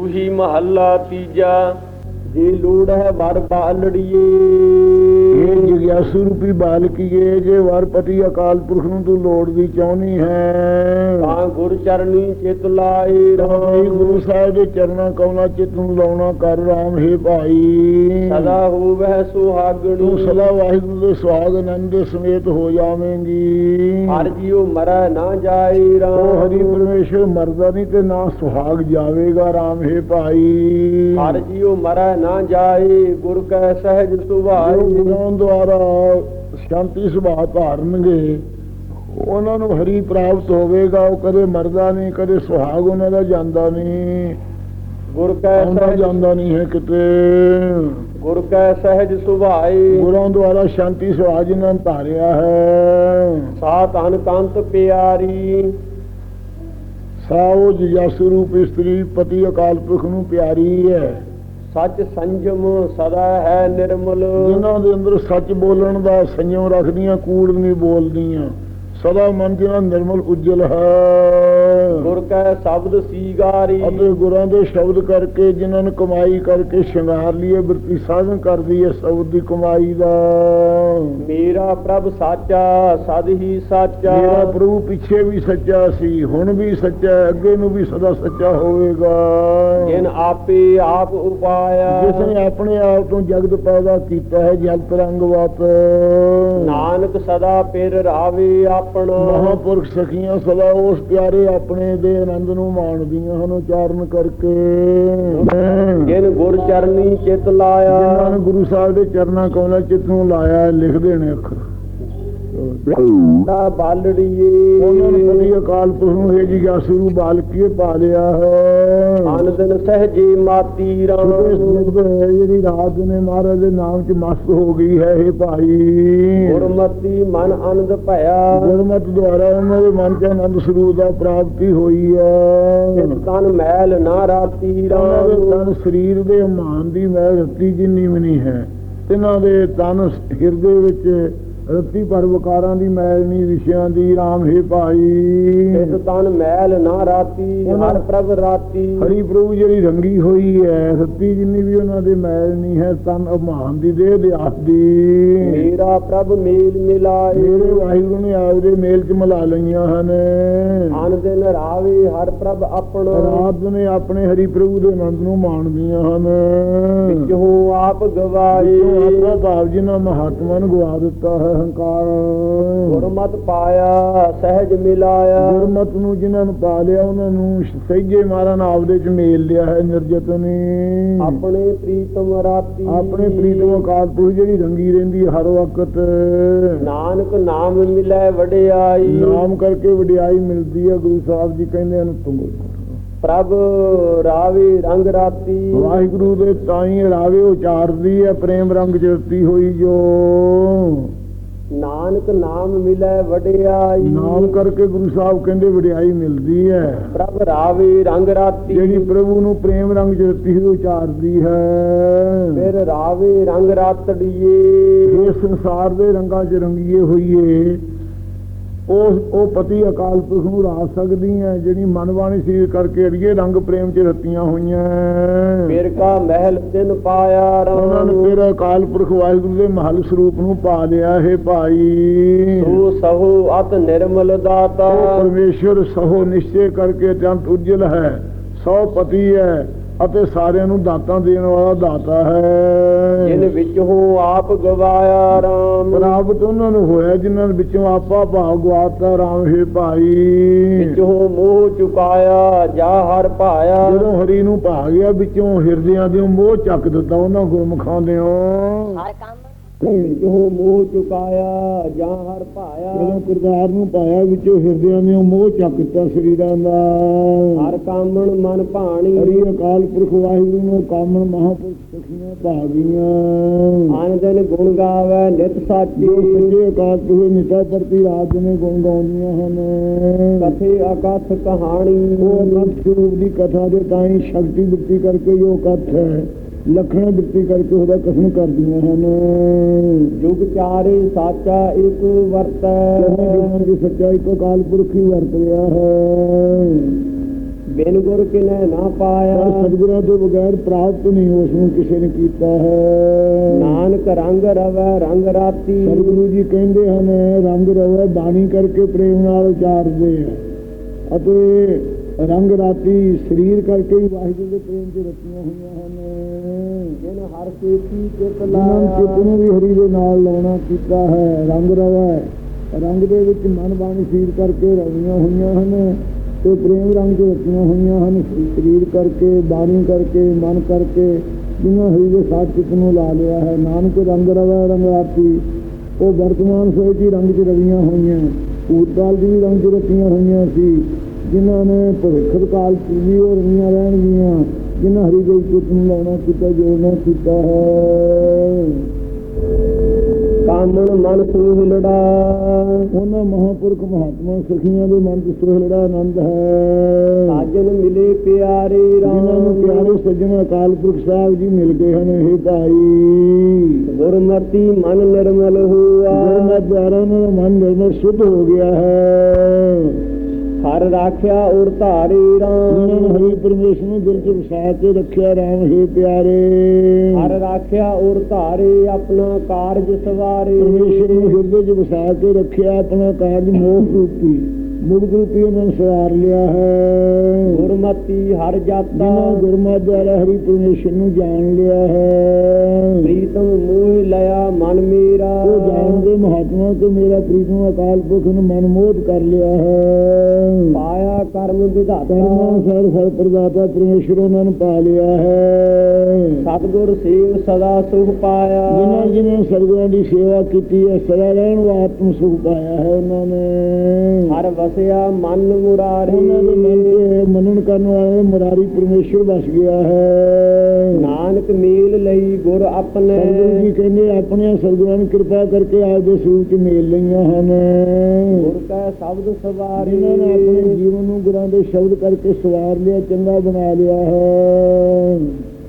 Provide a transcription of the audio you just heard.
ਦੂਹੀ ਮਹੱਲਾ ਤੀਜਾ ਜੇ ਲੋੜ ਹੈ ਵਰ ਬਾਲੜੀਏ। ਇਹ ਜਿਗਿਆਸੂ ਰੂਪੀ ਬਾਲਕੀਏ ਜੇ ਵਰਪਤੀ ਅਕਾਲ ਪੁਰਖ ਨੂੰ ਤੂੰ ਲੋੜ ਦੀ ਚਾਹਨੀ ਹੈ। ਤਾਂ ਗੁਰ ਚਰਨੀ ਚਿਤ ਲਾਏ ਰਾਮ ਗੁਰੂ ਸਾਹਿਬ ਦੇ ਚਰਨਾਂ ਕੌਣਾ ਚਿਤ ਨੂੰ ਲਾਉਣਾ ਕਰ ਰਾਮ ਹੈ ਭਾਈ। ਸਦਾ ਹੋਵੈ ਸੁਹਾਗਣੀ। ਤੂੰ ਸਦਾ ਵਾਹਿਗੁਰੂ ਦੇ ਸੁਹਾਗ ਆਨੰਦ ਦੇ ਸਮੇਤ ਹੋ ਜਾਵੇਂਗੀ। ਹਰ ਜੀਉ ਮਰੈ ਨਾ ਜਾਏ ਉਹ ਰਾਮ ਹਰੀ ਪਰਮੇਸ਼ਰ ਮਰਦਾ ਨਹੀਂ ਤੇ ਨਾ ਸੁਹਾਗ ਜਾਵੇਗਾ ਰਾਮ ਹੈ ਭਾਈ। ਹਰ ਜੀਉ ਮਰੈ ਨਾ ਜਾਏ ਗੁਰ ਕੈ ਸਹਿਜ ਜੋ ਸੁਭਾਏ। ਗੁਰਾਂ ਦੁਆਰਾ ਸ਼ਾਂਤੀ ਸੁਭਾਅ ਧਾਰਨਗੇ ਉਹਨਾਂ ਨੂੰ ਹਰੀ ਪ੍ਰਾਪਤ ਹੋਵੇਗਾ ਉਹ ਕਦੇ ਮਰਦਾ ਨਹੀਂ ਕਦੇ ਸੁਹਾਗ ਉਹਨਾਂ ਦਾ ਜਾਂਦਾ ਨਹੀਂ। ਗੁਰ ਕੈ ਸਹਿਜ ਜਾਂਦਾ ਨਹੀਂ ਹੈ ਕਿਤੇ। ਗੁਰ ਕੈ ਸਹਿਜ ਸੁਭਾਏ। ਗੁਰਾਂ ਦੁਆਰਾ ਸ਼ਾਂਤੀ ਸੁਭਾਅ ਜਿਨ੍ਹਾਂ ਨੇ ਧਾਰਿਆ ਹੈ। ਸਾ ਤਨ ਕੰਤ ਪਿਆਰੀ। ਸਾਓ ਜਿਜਾਸੂ ਰੂਪ ਇਸਤਰੀ ਪਤੀ ਅਕਾਲ ਪੁਰਖ ਨੂੰ ਪਿਆਰੀ ਹੈ। ਸੱਚ ਸੰਜਮ ਸਦਾ ਹੈ ਨਿਰਮਲ। ਜਿਨ੍ਹਾਂ ਦੇ ਅੰਦਰ ਸੱਚ ਬੋਲਣ ਦਾ ਸੰਯਮ ਰੱਖਦੀਆਂ ਕੂੜ ਨਹੀਂ ਬੋਲਦੀਆਂ ਸਦਾ ਮਨ ਜਿਨ੍ਹਾਂ ਨਿਰਮਲ ਉਜਲ ਹੈ। ਗੁਰ ਕੈ ਸ਼ਬਦ ਸੀਗਾਰੀ। ਅਤੇ ਗੁਰਾਂ ਦੇ ਸ਼ਬਦ ਕਰਕੇ ਜਿਨ੍ਹਾਂ ਨੇ ਕਮਾਈ ਕਰਕੇ ਸ਼ਿੰਗਾਰ ਲਈਏ ਬਿਰਤੀ ਸਾਧਨ ਕਰਦੀ ਹੈ ਸ਼ਬਦ ਦੀ ਕਮਾਈ ਦਾ। ਮੇਰਾ ਪ੍ਰਭ ਸਾਚਾ ਸਦ ਹੀ ਸਾਚਾ। ਮੇਰਾ ਪ੍ਰਭੂ ਪਿੱਛੇ ਵੀ ਸੱਚਾ ਸੀ ਹੁਣ ਵੀ ਸੱਚਾ ਹੈ ਅੱਗੇ ਨੂੰ ਵੀ ਸਦਾ ਸੱਚਾ ਹੋਵੇਗਾ। ਜਿਨ ਆਪੇ ਆਪ ਉਪਾਇਆ। ਜਿਸ ਨੇ ਆਪਣੇ ਆਪ ਤੋਂ ਜਗਤ ਪੈਦਾ ਕੀਤਾ ਹੈ ਜਲ ਤਰੰਗਵਤ ਨਾਨਕ ਸਦਾ ਪਿਰ ਰਾਵੇ ਆਪਣਾ। ਮਹਾਪੁਰਖ ਸਖੀਆਂ ਸਦਾ ਉਸ ਪਿਆਰੇ ਆਪਣੇ ਦੇ ਆਨੰਦ ਨੂੰ ਮਾਣਦੀਆਂ ਹਨ ਉਚਾਰਨ ਕਰਕੇ। ਜਿਨ ਗੁਰ ਚਰਨੀ ਚਿਤ ਜਿਨ੍ਹਾਂ ਲਾਇਆ ਨੇ ਗੁਰੂ ਸਾਹਿਬ ਦੇ ਚਰਨਾਂ ਕਮਲਾਂ ਚਿੱਤ ਨੂੰ ਲਾਇਆ ਲਿਖਦੇ ਨੇ ਦਾ ਉਹਨਾਂ ਨੇ ਬਾਲੜੀਏ ਕਦੀ ਅਕਾਲ ਪੁਰਖ ਨੂੰ ਇਹ ਜਿਗਿਆਸੂ ਬਾਲਕੀਏ ਪਾ ਲਿਆ ਹੈ। ਅਨ ਦਿਨ ਸਹਜੇ ਮਾਤੀ ਰਾਮ। ਹੈ ਜਿਹੜੀ ਰਾਤ ਨੇ ਮਹਾਰਾਜ ਦੇ ਨਾਮ 'ਚ ਮਸਤ ਹੋ ਗਈ ਹੈ ਇਹ ਭਾਈ। ਗੁਰਮਤੀ ਮਨ ਆਨੰਦ ਭਇਆ। ਗੁਰਮਤ ਦੁਆਰਾ ਉਹਨਾਂ ਦੇ ਮਨ 'ਚ ਆਨੰਦ ਸਰੂਪ ਦਾ ਪ੍ਰਾਪਤੀ ਹੋਈ ਹੈ। ਤਨ ਮੈਲ ਨਾ ਰਾਤੀ ਰਾਮ। ਤਨ ਸਰੀਰ ਦੇ ਮਾਨ ਦੀ ਮੈਂ ਰੱਤੀ ਜਿੰਨੀ ਵੀ ਨਹੀਂ ਹੈ। ਇਹਨਾਂ ਦੇ ਤਨ ਹਿਰਦੇ ਵਿੱਚ ਰੱਤੀ ਪਰ ਵਿਕਾਰਾਂ ਦੀ ਮੈਲ ਨਹੀਂ ਵਿਸ਼ਿਆਂ ਦੀ ਰਾਮ ਹੈ ਭਾਈ। ਜਿਤ ਤਨ ਮੈਲ ਨਾ ਰਾਤੀ ਹਰ ਪ੍ਰਭ ਰਾਤੀ। ਹਰੀ ਪ੍ਰਭੂ ਜਿਹੜੀ ਰੰਗੀ ਹੋਈ ਹੈ ਰੱਤੀ ਜਿੰਨੀ ਵੀ ਉਹਨਾਂ ਦੇ ਮੈਲ ਨਹੀਂ ਹੈ ਤਨ ਅਭਾਨ ਦੀ ਦੇਹ ਦੇ ਆਸ ਦੀ। ਮੇਰਾ ਪ੍ਰਭ ਮੇਲ ਮਿਲਾਏ। ਮੇਰੇ ਵਾਹਿਗੁਰੂ ਨੇ ਆਪਦੇ ਮੇਲ ਚ ਮਿਲਾ ਲਈਆਂ ਹਨ। ਅਨ ਦਿਨ ਰਾਵੇ ਹਰ ਪ੍ਰਭ ਆਪਣਾ। ਰਾਤ ਨੇ ਆਪਣੇ ਹਰੀ ਪ੍ਰਭੂ ਦੇ ਆਨੰਦ ਨੂੰ ਮਾਣਦੀਆਂ ਹਨ। ਵਿਚੋਂ ਆਪ ਗਵਾਏ। ਆਪਣਾ ਭਾਵ ਜਿਨ੍ਹਾਂ ਮਹਾਤਮਾ ਨੂੰ ਗਵਾ ਦਿੱਤਾ ਹੈ। ਹੰਕਾਰ ਗੁਰਮਤ ਪਾਇਆ ਸਹਿਜ ਮਿਲਾਇਆ। ਗੁਰਮਤ ਨੂੰ ਜਿਨ੍ਹਾਂ ਨੂੰ ਪਾ ਲਿਆ ਉਹਨਾਂ ਨੂੰ ਸਹਿਜੇ ਮਾਰਨ ਆਪਦੇ ਚ ਮੇਲ ਲਿਆ ਹੈ ਨਿਰਜਤ ਨੇ। ਆਪਣੇ ਪ੍ਰੀਤਮ ਰਾਤੀ। ਆਪਣੇ ਪ੍ਰੀਤਮ ਅਕਾਲ ਪੁਰਖ ਜਿਹੜੀ ਰੰਗੀ ਰਹਿੰਦੀ ਹਰ ਵਕਤ। ਨਾਨਕ ਨਾਮ ਮਿਲੇ ਵਡਿਆਈ। ਨਾਮ ਕਰਕੇ ਵਡਿਆਈ ਮਿਲਦੀ ਹੈ ਗੁਰੂ ਸਾਹਿਬ ਜੀ ਕਹਿੰਦੇ ਹਨ ਤੁਮ ਪ੍ਰਭ ਰਾਵੇ ਰੰਗ ਰਾਤੀ। ਵਾਹਿਗੁਰੂ ਦੇ ਤਾਈ ਰਾਵੇ ਉਚਾਰਦੀ ਹੈ ਪ੍ਰੇਮ ਰੰਗ ਜਰਤੀ ਹੋਈ ਜੋ। ਨਾਨਕ ਨਾਮ ਮਿਲੇ ਵਡਿਆਈ। ਨਾਮ ਕਰਕੇ ਗੁਰੂ ਸਾਹਿਬ ਕਹਿੰਦੇ ਵਡਿਆਈ ਮਿਲਦੀ ਹੈ। ਪ੍ਰਭ ਰਾਵੇ ਰੰਗ ਰਾਤੀ। ਜਿਹੜੀ ਪ੍ਰਭੂ ਨੂੰ ਪ੍ਰੇਮ ਰੰਗ ਜਰਤੀ ਹੋਈ ਉਚਾਰਦੀ ਹੈ। ਫਿਰ ਰਾਵੇ ਰੰਗ ਰਾਤੜੀਏ। ਇਹ ਸੰਸਾਰ ਦੇ ਰੰਗਾਂ 'ਚ ਰੰਗੀਏ ਹੋਈਏ। ਉਹ ਉਹ ਪਤੀ ਅਕਾਲ ਪੁਰਖ ਨੂੰ ਰਾਸ ਸਕਦੀ ਹੈ ਜਿਹੜੀ ਮਨ ਬਾਣੀ ਸਰੀਰ ਕਰਕੇ ਅੜੀਏ ਰੰਗ ਪ੍ਰੇਮ 'ਚ ਰਤੀਆਂ ਹੋਈਆਂ। ਫਿਰ ਕਾ ਮਹਿਲ ਤਿਨ ਪਾਇਆ ਉਹਨਾਂ ਨੇ ਫਿਰ ਅਕਾਲ ਪੁਰਖ ਵਾਹਿਗੁਰੂ ਦੇ ਮਹਲ ਸਰੂਪ ਨੂੰ ਪਾ ਲਿਆ ਹੈ ਭਾਈ। ਤੂੰ ਸਹੋ ਅਤ ਨਿਰਮਲ ਦਾਤਾ। ਪਰਮੇਸ਼ਰ ਸਹੋ ਨਿਸ਼ਚੈ ਕਰਕੇ ਅਤਿਅੰਤ ਉਜਲ ਹੈ ਸੌ ਪਤੀ ਹੈ। ਅਤੇ ਸਾਰਿਆਂ ਨੂੰ ਦਾਤਾਂ ਦੇਣ ਵਾਲਾ ਦਾਤਾ ਜਿਨ ਹੈ ਵਿੱਚੋਂ ਆਪ ਗਵਾਇਆ ਰਾਮ। ਪ੍ਰਾਪਤ ਉਹਨਾਂ ਨੂੰ ਹੋਇਆ ਜਿਨ੍ਹਾਂ ਵਿੱਚੋਂ ਆਪਾ ਭਾਵ ਗਵਾਤਾ ਰਾਮ ਹੈ ਭਾਈ। ਵਿੱਚੋਂ ਮੋਹ ਚੁਕਾਇਆ ਜਾ ਹਰ ਪਾਇਆ ਜਦੋਂ ਹਰੀ ਨੂੰ ਭਾ ਗਿਆ ਵਿੱਚੋਂ ਹਿਰਦਿਆਂ ਦੇ ਮੋਹ ਚੱਕ ਦਿੱਤਾ ਉਹਨਾਂ ਗੁਰਮੁਖਾਂ ਦੇ ਹਰ ਕੰਮ ਵਿੱਚੋਂ ਮੋਹ ਚੁਕਾਇਆ ਜਾ ਹਰ ਪਾਇਆ ਜਦੋਂ ਕਿਰਦਾਰ ਨੂੰ ਪਾਇਆ ਵਿੱਚੋਂ ਹਿਰਦਿਆਂ ਦੇ ਮੋਹ ਚੱਕ ਦਿੱਤਾ ਸਰੀਰਾਂ ਦਾ। ਹਰ ਕਾਮਣ ਮਨ ਭਾਣੀ। ਹਰੀ ਅਕਾਲ ਪੁਰਖ ਵਾਹਿਗੁਰੂ ਨੂੰ ਕਾਮਣ ਮਹਾਪੁਰਖ ਸਖੀਆਂ ਭਾਗੀਆਂ। ਅਨ ਦਿਨ ਗੁਣ ਗਾਵੇ ਨਿਤ ਸਾਚੀ। ਜੋ ਸੱਚੇ ਅਕਾਲ ਪੁਰਖ ਨਿਤਾ ਪ੍ਰਤੀ ਰਾਤ ਨੇ ਗੁਣ ਗਾਉਂਦੀਆਂ ਹਨ। ਕਥੇ ਅਕਥ ਕਹਾਣੀ। ਉਹ ਅਨੰਤ ਸਰੂਪ ਦੀ ਕਥਾ ਦੇ ਤਾਈ ਸ਼ਕਤੀ ਦਿੱਤੀ ਕਰਕੇ ਜੋ ਕਥ ਹੈ। ਲਖਣ ਦਿੱਤੀ ਕਰਕੇ ਉਹਦਾ ਕਥਨ ਕਰਦੀਆਂ ਹਨ। ਜੁਗ ਚਾਰੇ ਸਾਚਾ ਇੱਕ ਵਰਤੈ ਦੀ ਸੱਚਾਈ ਤੋਂ ਅਕਾਲ ਪੁਰਖ ਹੀ ਵਰਤ ਰਿਹਾ ਹੈ। ਬਿਨ ਗੁਰ ਕਿਨੈ ਨਾ ਪਾਇਆ। ਸਤਿਗੁਰਾਂ ਤੋਂ ਬਗੈਰ ਪ੍ਰਾਪਤ ਨਹੀਂ ਉਸ ਨੂੰ ਕਿਸੇ ਨੇ ਕੀਤਾ ਹੈ। ਨਾਨਕ ਰੰਗ ਰਵੈ ਰੰਗ ਰਾਤੀ। ਸਤਿਗੁਰੂ ਜੀ ਕਹਿੰਦੇ ਹਨ ਰੰਗ ਰਵੇ ਬਾਣੀ ਕਰਕੇ ਪ੍ਰੇਮ ਨਾਲ ਉਚਾਰਦੇ ਆ। ਅਤੇ ਰੰਗ ਰਾਤੀ ਸਰੀਰ ਕਰਕੇ ਵੀ ਵਾਹਿਗੁਰੂ ਦੇ ਪ੍ਰੇਮ 'ਚ ਰਚੀਆਂ ਹੋਈਆਂ ਹਨ। ਜਿਨ ਹਰ ਸੇਤੀ ਚਿਤ ਜਿਨ੍ਹਾਂ ਚਿੱਤ ਲਾਇਆ ਨੂੰ ਵੀ ਹਰੀ ਦੇ ਨਾਲ ਲਾਉਣਾ ਕੀਤਾ ਹੈ ਰੰਗ ਰਵੇ ਰੰਗ ਦੇ ਵਿੱਚ ਮਨ ਬਾਣੀ ਸਰੀਰ ਕਰਕੇ ਰਵੀਆਂ ਹੋਈਆਂ ਹਨ ਤੇ ਪ੍ਰੇਮ ਰੰਗ 'ਚ ਰਚੀਆਂ ਹੋਈਆਂ ਹਨ। ਸਰੀਰ ਕਰਕੇ ਬਾਣੀ ਕਰਕੇ ਮਨ ਕਰਕੇ ਜਿਨ੍ਹਾਂ ਹਰੀ ਦੇ ਸਾਥ ਚਿੱਤ ਨੂੰ ਲਾ ਲਿਆ ਹੈ। ਨਾਨਕ ਰੰਗ ਰਵੇ ਰੰਗ ਰਾਤੀ। ਉਹ ਵਰਤਮਾਨ ਸੋਚ ਹੀ ਰੰਗ 'ਚ ਰਵੀਆਂ ਹੋਈਆਂ। ਭੂਤਕਾਲ ਦੀ ਵੀ ਰੰਗ 'ਚ ਰਚੀਆਂ ਹੋਈਆਂ ਸੀ, ਜਿਨ੍ਹਾਂ ਨੇ ਭਵਿੱਖ ਕਾਲ 'ਚ ਵੀ ਉਹ ਰਹਿਣਗੀਆਂ, ਜਿਨ੍ਹਾਂ ਹਰੀ ਦੇ ਨੂੰ ਲਾਉਣਾ ਕੀਤਾ, ਜੋੜਨਾ ਕੀਤਾ ਹੈ। ਕਾਮਣ ਮਨ ਸੂਹ ਲੜਾ। ਉਹਨਾਂ ਮਹਾਪੁਰਖ ਮਹਾਤਮਾ ਸਖੀਆਂ ਦੇ ਮਨ 'ਚ ਸੁਹਲੜਾ ਆਨੰਦ ਹੈ। ਸਾਜਨ ਮਿਲੇ ਪਿਆਰੇ ਨੂੰ ਰਾਮ ਪਿਆਰੇ ਸੱਜਣ ਅਕਾਲ ਪੁਰਖ ਸਾਹਿਬ ਜੀ ਮਿਲ ਗਏ ਹਨ ਇਹ ਭਾਈ। ਗੁਰਮਤੀ ਮਨ ਨਿਰਮਲ ਹੋਆ। ਉਹਨਾਂ ਦਾ ਮਨ ਨਿਰਮਲ ਸ਼ੁੱਧ ਹੋ ਗਿਆ ਹੈ। ਹਰ ਰਾਖਿਆ ਔਰ ਧਾਰੇ ਰਾਮ। ਹਰੀ ਪਰਮੇਸ਼ਰ ਨੂੰ ਦਿਲ 'ਚ ਵਸਾ ਕੇ ਰੱਖਿਆ ਰਾਮ ਹੈ ਪਿਆਰੇ। ਹਰ ਰਾਖਿਆ ਔਰ ਧਾਰੇ ਆਪਣਾ ਕਾਰਜ ਸਵਾਰੇ। ਪਰਮੇਸ਼ਰ ਨੂੰ ਹਿਰਦੇ 'ਚ ਵਸਾ ਕੇ ਰੱਖਿਆ ਆਪਣਾ ਕਾਰਜ ਮੋਖ ਰੂਪੀ। ਮੁਕਤ ਰੂਪੀ ਨੇ ਸਵਾਰ ਲਿਆ ਹੈ। ਗੁਰਮਤੀ ਹਰ ਜਾਤਾ। ਗੁਰਮਤਿ ਦੁਆਰਾ ਹਰੀ ਪਰਮੇਸ਼ਰ ਨੂੰ ਜਾਣ ਲਿਆ ਹੈ। ਪ੍ਰੀਤਮ ਮੋਹ ਲਿਆ ਮਨ ਮੇਰਾ। ਉਹ ਜਾਣਦੇ ਮਹਾਤਮਾ ਤੋਂ ਮੇਰਾ ਪ੍ਰੀਤਮ ਅਕਾਲ ਪੁਰਖ ਨੂੰ ਮਨ ਮੋਹ ਕਰ ਲਿਆ ਹੈ। ਪਾਇਆ ਕਰਮ ਵਿਧਾਤਾ। ਸਰ ਫਲ ਪ੍ਰਦਾਤਾ ਪਰਮੇਸ਼ਰ ਉਹਨਾਂ ਨੂੰ ਪਾ ਲਿਆ ਹੈ। ਸਤਿਗੁਰ ਸੇਵ ਸਦਾ ਸੁਖ ਪਾਇਆ। ਜਿਨ੍ਹਾਂ ਜਿਨ੍ਹਾਂ ਸਰਗੁਰਾਂ ਦੀ ਸੇਵਾ ਕੀਤੀ ਹੈ ਸਦਾ ਰਹਿਣ ਵਾਲਾ ਆਤਮ ਸੁਖ ਪਾਇਆ ਹੈ ਉਹਨਾਂ ਨੇ। ਹਰ ਵਸਿਆ ਮਨ ਮੁਰਾਰੀ ਉਹਨਾਂ ਦੇ ਮਨ 'ਚ ਮੰਨਣ ਕਰਨ ਵਾਲੇ ਮੁਰਾਰੀ ਪਰਮੇਸ਼ਰ ਵਸ ਗਿਆ ਹੈ। ਨਾਨਕ ਮੇਲ ਲਈ ਗੁਰ ਆਪਣੇ ਸਤਿਗੁਰੂ ਜੀ ਕਹਿੰਦੇ ਆਪਣੇ ਸਰਗੁਰਾਂ ਨੇ ਕਿਰਪਾ ਕਰਕੇ ਆਪ ਦੇ ਸਰੂਪ 'ਚ ਮੇਲ ਲਈਆਂ ਹਨ। ਗੁਰ ਕੈ ਸ਼ਬਦ ਸਵਾਰੀ। ਜਿਨ੍ਹਾਂ ਨੇ ਆਪਣੇ ਜੀਵਨ ਨੂੰ ਗੁਰਾਂ ਦੇ ਸ਼ਬਦ ਕਰਕੇ ਸਵਾਰ ਲਿਆ ਚੰਗਾ ਬਣਾ ਲਿਆ ਹੈ।